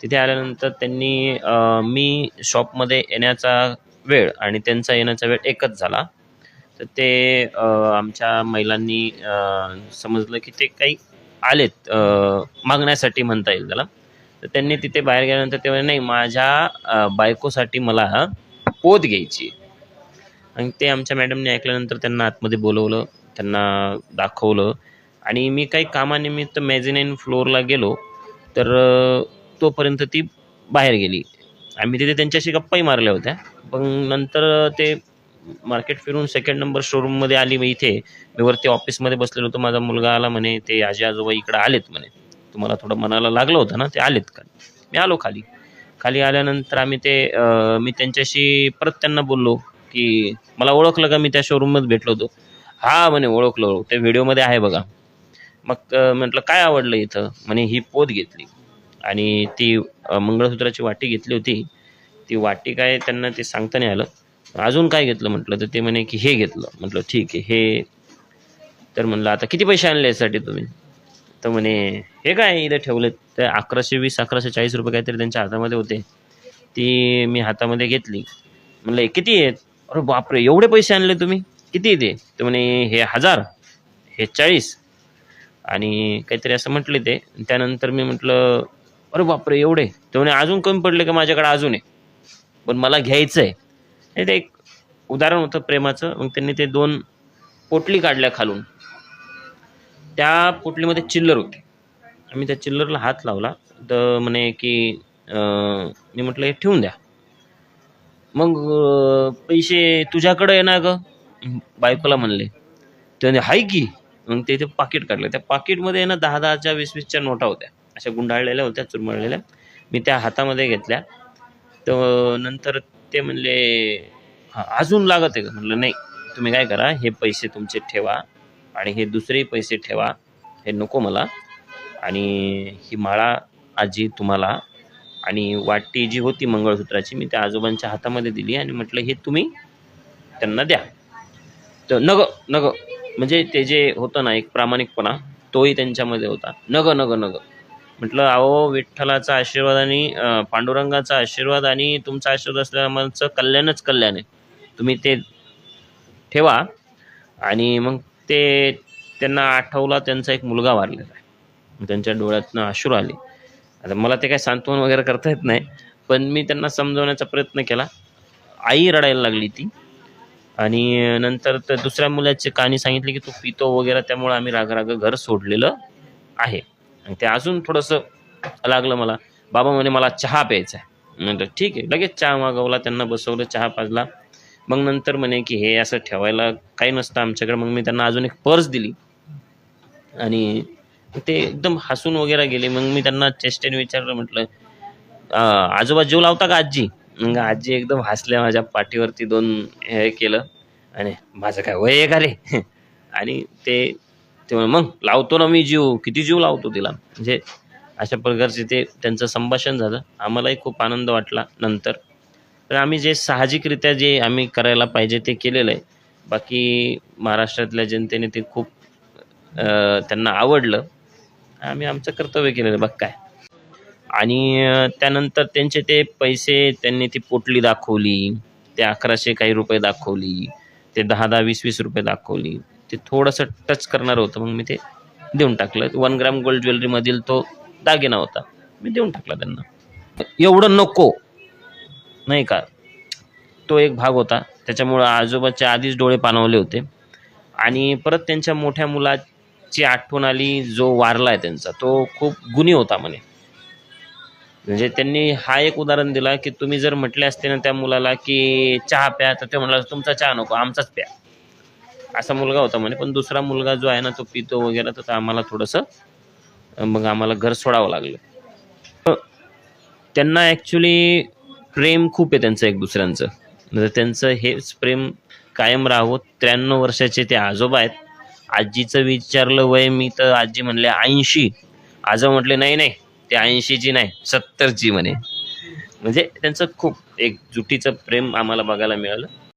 तिथे आल्यानंतर त्यांनी मी शॉपमध्ये येण्याचा वेळ आणि त्यांचा येण्याचा वेळ एकच झाला. तर ते आमच्या महिलांनी समजलं की ते काही आलेत मागण्यासाठी म्हणता येईल त्याला. तर त्यांनी तिथे बाहेर गेल्यानंतर ते म्हणे नाही माझ्या बायकोसाठी मला पोत घ्यायची आणि ते आमच्या मॅडमने ऐकल्यानंतर त्यांना आतमध्ये बोलवलं त्यांना दाखवलं. आणि मी काही कामानिमित्त मॅझिनाईन फ्लोअरला गेलो तर तोपर्यंत ती बाहेर गेली. आम्ही तिथे त्यांच्याशी गप्पाही मारल्या होत्या. पण नंतर ते मार्केट फिरून सेकंड नंबर शोरूममध्ये आली. मग इथे. मी वरती ऑफिसमध्ये बसलेलो होतो. माझा मुलगा आला म्हणे ते आजी आजोबा इकडं आलेत म्हणे. तुम्हाला थोडं मनाला लागलं होतं ना? ते आलेत का? मी आलो खाली. खाली आल्यानंतर आम्ही ते मी त्यांच्याशी परत त्यांना बोललो की मला ओळखलं का? मी त्या शोरूममध्ये भेटलो होतो. हा म्हणे ओळखलो ते व्हिडिओमध्ये आहे बघा. मग म्हटलं काय आवडलं इथं? म्हणे ही पोत घेतली. आणि ती मंगळसूत्राची वाटी घेतली होती. ती वाटी काय त्यांना ते सांगता नाही आलं. अजून काय घेतलं म्हटलं तर ते म्हणे की हे घेतलं. म्हटलं ठीक आहे हे. तर म्हणलं आता किती पैसे आणले यासाठी तुम्ही? तर म्हणे हे काय इथं ठेवलेत? ते अकराशे वीस अकराशे चाळीस रुपये काहीतरी त्यांच्या हातामध्ये होते. ती मी हातामध्ये घेतली. म्हणलं किती आहेत? अरे बापरे एवढे पैसे आणले तुम्ही? किती ते? तर म्हणे हे हजार हे चाळीस. आणि काहीतरी असं म्हटले ते. त्यानंतर मी म्हटलं अरे बापरे एवढे? तर म्हणे अजून कमी पडले का माझ्याकडे? अजून आहे. पण मला घ्यायचं आहे हे ते एक उदाहरण होतं प्रेमाचं. मग त्यांनी ते दोन पोटली काढल्या खालून. त्या पोटलीमध्ये चिल्लर होती. आम्ही त्या चिल्लरला हात लावला. तर म्हणे की मी म्हटलं हे ठेवून द्या. मग पैसे तुझ्याकडे येणार ना ग? बायकोला म्हणले. ते म्हणजे हाय की. मग ते ते पाकिट काढलं. त्या पाकिटमध्ये ना दहा दहाच्या वीस वीसच्या नोटा होत्या. अशा गुंडाळलेल्या होत्या चुरमळलेल्या. मी त्या हातामध्ये घेतल्या. तर नंतर ते म्हणले हां अजून लागत आहे का? म्हटलं नाही तुम्ही काय करा हे पैसे तुमचे ठेवा आणि हे दुसरेही पैसे ठेवा हे नको मला. आणि ही माळा आजी तुम्हाला आणि वाटी जी होती मंगळसूत्राची मी त्या आजोबांच्या हातामध्ये दिली आणि म्हटलं हे तुम्ही त्यांना द्या. तर नग नग म्हणजे ते जे होतं ना एक प्रामाणिकपणा तोही त्यांच्यामध्ये होता. नग नग नग. म्हटलं अहो विठ्ठलाचा आशीर्वाद आणि पांडुरंगाचा आशीर्वाद आणि तुमचा आशीर्वाद असल्यामुळं कल्याणच कल्याण आहे. तुम्ही ते ठेवा. आणि मग ते त्यांना आठवला त्यांचा एक मुलगा वारलेला आहे. त्यांच्या डोळ्यातनं अश्रू आले. आता मला ते काय सांत्वन वगैरे करता येत नाही पण मी त्यांना समजवण्याचा प्रयत्न केला. आई रडायला लागली ती. आणि नंतर तर दुसऱ्या मुलाची कहाणी सांगितली की तू पितो वगैरे त्यामुळे आम्ही राग घर सोडलेलं आहे. आणि ते अजून थोडंसं लागलं मला. बाबा म्हणे मला चहा प्यायचा आहे नंतर ठीक आहे. लगेच चहा मागवला त्यांना बसवलं चहा पाजला. मग नंतर म्हणे की हे असं ठेवायला काही नसतं आमच्याकडे. मग मी त्यांना अजून एक पर्स दिली. आणि ते एकदम हसून वगैरे गेले. मग मी त्यांना चेष्टेने विचारलं म्हटलं आजोबा जीव लावता का आजी? मग आजी एकदम हसल्या माझ्या पाठीवरती दोन हे केलं. आणि माझं काय वय आहे का रे? आणि ते ते मग लावतो ना मी जीव किती जीव लावतो तिला. म्हणजे अशा प्रकारचे ते त्यांचं संभाषण झालं. आम्हालाही खूप आनंद वाटला नंतर. तर आम्ही जे साहजिकरित्या जे आम्ही करायला पाहिजे ते केलेलं आहे. बाकी महाराष्ट्रातल्या जनतेने ते खूप त्यांना आवडलं. आम्ही आमचं कर्तव्य केलेलं बघ काय? आणि त्यानंतर त्यांचे ते पैसे त्यांनी ती पोटली दाखवली. ते अकराशे काही रुपये दाखवली. ते दहा दहा वीस वीस रुपये दाखवली. ते थोडंसं टच करणार होतं. मग मी ते देऊन टाकलं. वन ग्राम गोल्ड ज्वेलरीमधील तो दागिना होता. मी देऊन टाकला त्यांना. एवढं नको. नाही का? तो एक भाग होता. त्याच्यामुळं आजोबाचे आधीच डोळे पाणवले होते. आणि परत त्यांच्या मोठ्या मुलाची आठवण आली जो वारला आहे त्यांचा. तो खूप गुणी होता म्हणे. म्हणजे त्यांनी हा एक उदाहरण दिला की तुम्ही जर म्हटले असते ना त्या मुलाला की चहा प्या तर ते म्हणाला तुमचा चहा नको आमचाच प्या. असा मुलगा होता म्हणे. पण दुसरा मुलगा जो आहे ना तो पितो वगैरे तर आम्हाला थोडंसं मग आम्हाला घर सोडावं लागलं. त्यांना ॲक्च्युली प्रेम खूप आहे त्यांचं एक दुसऱ्यांचं. म्हणजे त्यांचं हेच प्रेम कायम राहावं. त्र्याण्णव वर्षाचे ते आजोबा आहेत. आजीचं विचारलं वय मी तर आजी म्हणले ऐंशी. आजो म्हटले नाही नाही ते ऐंशीची नाही सत्तरची. म्हणे. म्हणजे त्यांचं खूप एक जुटीचं प्रेम आम्हाला बघायला मिळालं.